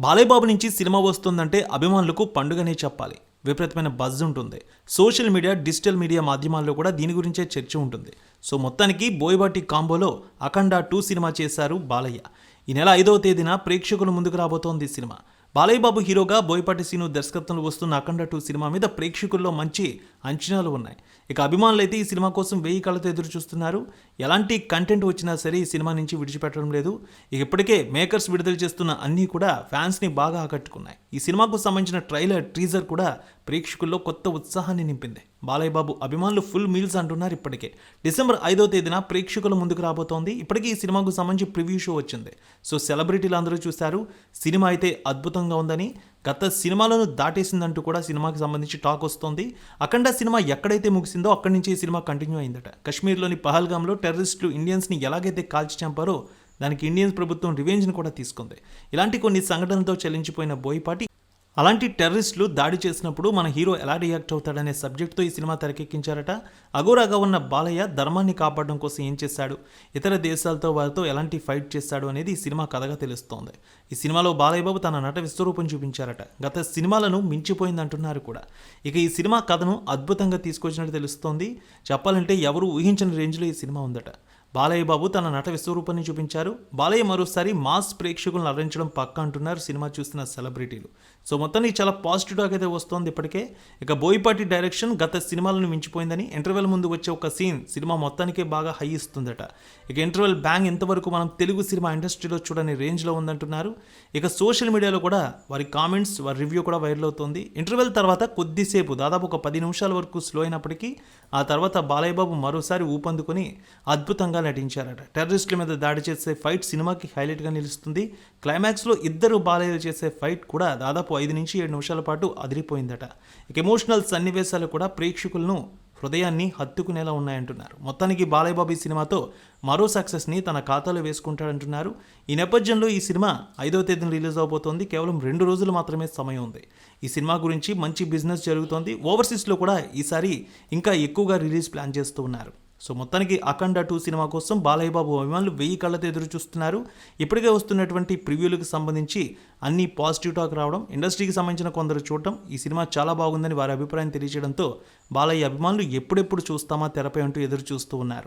బాలయ్యబాబు నుంచి సినిమా వస్తుందంటే అభిమానులకు పండుగనే చెప్పాలి. విపరీతమైన బజ్ ఉంటుంది. సోషల్ మీడియా డిజిటల్ మీడియా మాధ్యమాల్లో కూడా దీని గురించే చర్చ ఉంటుంది. సో మొత్తానికి బోయబాటి కాంబోలో అఖండ టూ సినిమా చేశారు బాలయ్య. ఈ నెల ఐదవ తేదీన ప్రేక్షకుల ముందుకు రాబోతోంది సినిమా. బాలయ్యబాబు హీరోగా బోయపాటి సీను దర్శకత్వంలో వస్తున్న అఖండ టూ సినిమా మీద ప్రేక్షకుల్లో మంచి అంచనాలు ఉన్నాయి. ఇక అభిమానులు అయితే ఈ సినిమా కోసం వెయ్యి కళ్ళతో ఎదురు చూస్తున్నారు. ఎలాంటి కంటెంట్ వచ్చినా సరే ఈ సినిమా నుంచి విడిచిపెట్టడం లేదు. ఇక ఇప్పటికే మేకర్స్ విడుదల చేస్తున్న అన్నీ కూడా ఫ్యాన్స్ని బాగా ఆకట్టుకున్నాయి. ఈ సినిమాకు సంబంధించిన ట్రైలర్ టీజర్ కూడా ప్రేక్షకుల్లో కొత్త ఉత్సాహాన్ని నింపింది. బాలయ్య బాబు అభిమానులు ఫుల్ మీల్స్ అంటున్నారు ఇప్పటికే. డిసెంబర్ ఐదో తేదీన ప్రేక్షకుల ముందుకు రాబోతోంది. ఇప్పటికీ ఈ సినిమాకు సంబంధించి ప్రివ్యూ షో వచ్చింది. సో సెలబ్రిటీలు అందరూ చూశారు. సినిమా అయితే అద్భుతంగా ఉందని గత సినిమాలను దాటేసిందంటూ కూడా సినిమాకి సంబంధించి టాక్ వస్తోంది. అఖండ సినిమా ఎక్కడైతే ముగిసిందో అక్కడి నుంచి ఈ సినిమా కంటిన్యూ అయిందట. కశ్మీర్లోని పహల్గామ్లో టెర్రరిస్టులు ఇండియన్స్ని ఎలాగైతే కాల్చి చంపారో దానికి ఇండియన్స్ ప్రభుత్వం రివెంజ్ని కూడా తీసుకుంది. ఇలాంటి కొన్ని సంఘటనలతో చెల్లించిపోయిన బోయపాటి అలాంటి టెర్రరిస్టులు దాడి చేసినప్పుడు మన హీరో ఎలా రియాక్ట్ అవుతాడనే సబ్జెక్ట్తో ఈ సినిమా తెరకెక్కించారట? అఘోరాగా ఉన్న బాలయ్య ధర్మాన్ని కాపాడడం కోసం ఏం చేశాడు? ఇతర దేశాలతో వారితో ఎలాంటి ఫైట్ చేశాడు అనేది ఈ సినిమా కథగా తెలుస్తోంది. ఈ సినిమాలో బాలయ్య బాబు తన నట విశ్వరూపం చూపించారట. గత సినిమాలను మించిపోయింది అంటున్నారు కూడా. ఇక ఈ సినిమా కథను అద్భుతంగా తీసుకొచ్చినట్టు తెలుస్తోంది. చెప్పాలంటే ఎవరు ఊహించని రేంజ్లో ఈ సినిమా ఉందట. బాలయ్య బాబు తన నట విశ్వరూపాన్ని చూపించారు. బాలయ్య మరోసారి మాస్ ప్రేక్షకులను అలరించడం పక్క అంటున్నారు సినిమా చూసిన సెలబ్రిటీలు. సో మొత్తానికి చాలా పాజిటివ్ టాక్ అయితే వస్తోంది ఇప్పటికే. ఇక బోయిపాటి డైరెక్షన్ గత సినిమాలను మించిపోయిందని ఇంటర్వెల్ ముందు వచ్చే ఒక సీన్ సినిమా మొత్తానికే బాగా హై ఇస్తుందట. ఇక ఇంటర్వెల్ బ్యాంగ్ ఎంతవరకు మనం తెలుగు సినిమా ఇండస్ట్రీలో చూడని రేంజ్లో ఉందంటున్నారు. ఇక సోషల్ మీడియాలో కూడా వారి కామెంట్స్ వారి రివ్యూ కూడా వైరల్ అవుతోంది. ఇంటర్వెల్ తర్వాత కొద్దిసేపు దాదాపు ఒక పది నిమిషాల వరకు స్లో అయినప్పటికీ ఆ తర్వాత బాలయ్యబాబు మరోసారి ఊపందుకొని అద్భుతంగా నటించారట. టెర్రరిస్టుల మీద దాడి చేసే ఫైట్ సినిమాకి హైలైట్గా నిలుస్తుంది. క్లైమాక్స్లో ఇద్దరు బాలయ్యలు చేసే ఫైట్ కూడా దాదాపు ఐదు నుంచి ఏడు నిమిషాల పాటు అదిరిపోయిందట. ఇక ఎమోషనల్ సన్నివేశాలు కూడా ప్రేక్షకులను హృదయాన్ని హత్తుకునేలా ఉన్నాయంటున్నారు. మొత్తానికి బాలయ్య బాబు ఈ సినిమాతో మరో సక్సెస్ని తన ఖాతాలో వేసుకుంటాడంటున్నారు. ఈ నేపథ్యంలో ఈ సినిమా ఐదవ తేదీన రిలీజ్ అవబోతోంది. కేవలం రెండు రోజులు మాత్రమే సమయం ఉంది. ఈ సినిమా గురించి మంచి బిజినెస్ జరుగుతోంది. ఓవర్సీస్లో కూడా ఈసారి ఇంకా ఎక్కువగా రిలీజ్ ప్లాన్ చేస్తూ ఉన్నారు. సో మొత్తానికి అఖండ టూ సినిమా కోసం బాలయ్య బాబు అభిమానులు వెయ్యి కళ్ళతో ఎదురు చూస్తున్నారు ఇప్పటికే వస్తున్నటువంటి ప్రివ్యూలకు సంబంధించి అన్ని పాజిటివ్ టాక్ రావడం ఇండస్ట్రీకి సంబంధించిన కొందరు చూడటం ఈ సినిమా చాలా బాగుందని వారి అభిప్రాయం తెలియజేయడంతో బాలయ్య అభిమానులు ఎప్పుడెప్పుడు చూస్తామా తెరపై అంటూ ఎదురు చూస్తూ ఉన్నారు.